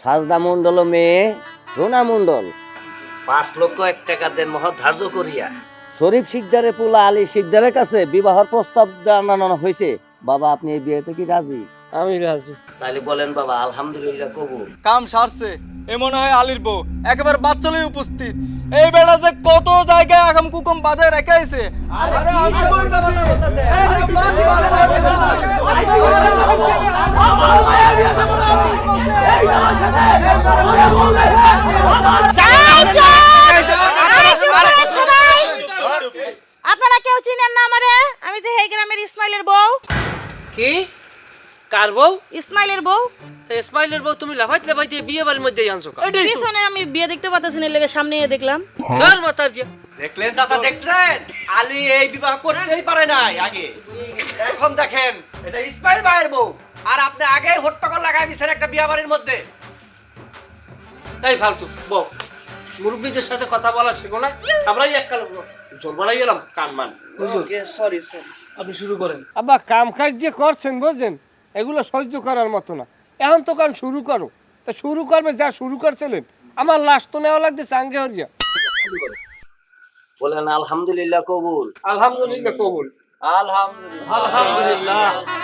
সাজদা মণ্ডল ও মেয়ে রোনা মণ্ডল। পাঁচ লক্ষ এক টাকা দেন মহৎ ধার্য করিয়া। শরীফ শিকদারের পোলা আলী শিকদারের কাছে বিবাহর প্রস্তাব জানানো হয়েছে। বাবা আপনি এই বিয়েতে কি রাজি? আমি রাজি। তাহলে বলেন বাবা আলহামদুলিল্লাহ কবুল কাম সারছে এ মনে হয় আলির বউ। একেবারে বাচ্চালই উপস্থিত। এই বেড়া যে কত জায়গায় আগাম কুকুম বাঁধে রেখেছে আরে আমি কইতাছি, এই তো বাসি আপনারা কেউ চিনেন না আমারে? আমি যে এই গ্রামের ইসমাইলের বউ। কি? কার বউ? ইসমাইলের বউ। তা ইসমাইলের বউ তুমি লাফাইতে লাফাইতে বিয়ে বাড়ির মধ্যে আনছো কা পিছনে আমি বিয়ে দেখতে পাচ্ছি না লেগে সামনে দেখলাম। কার মাথার দিয়া দেখলেন চাচা দেখছেন আলী এই বিবাহ করতেই পারে নাই আগে। এখন দেখেন এটা ইসমাইল ভাইয়ের বউ। আর আপনি আগে হট্টগোল লাগাই দিচ্ছেন একটা বিয়া বাড়ির মধ্যে। এই ফালতু বউ মুরব্বীদের সাথে কথা বলা শেখো না। আমরাই এক কাল জোর বাড়াই গেলাম কান মান। আপনি শুরু করেন। আবার কাম কাজ যে করছেন বুঝছেন এগুলো সহ্য করার মতো না। এখন তো কান শুরু করো। তা শুরু করবে যা শুরু করছিলেন। আমার লাশ তো নেওয়া লাগতেছে আঙ্গে হরিয়া। বলেন আলহামদুলিল্লাহ কবুল। আলহামদুলিল্লাহ কবুল। আলহামদুলিল্লাহ। আলহামদুলিল্লাহ।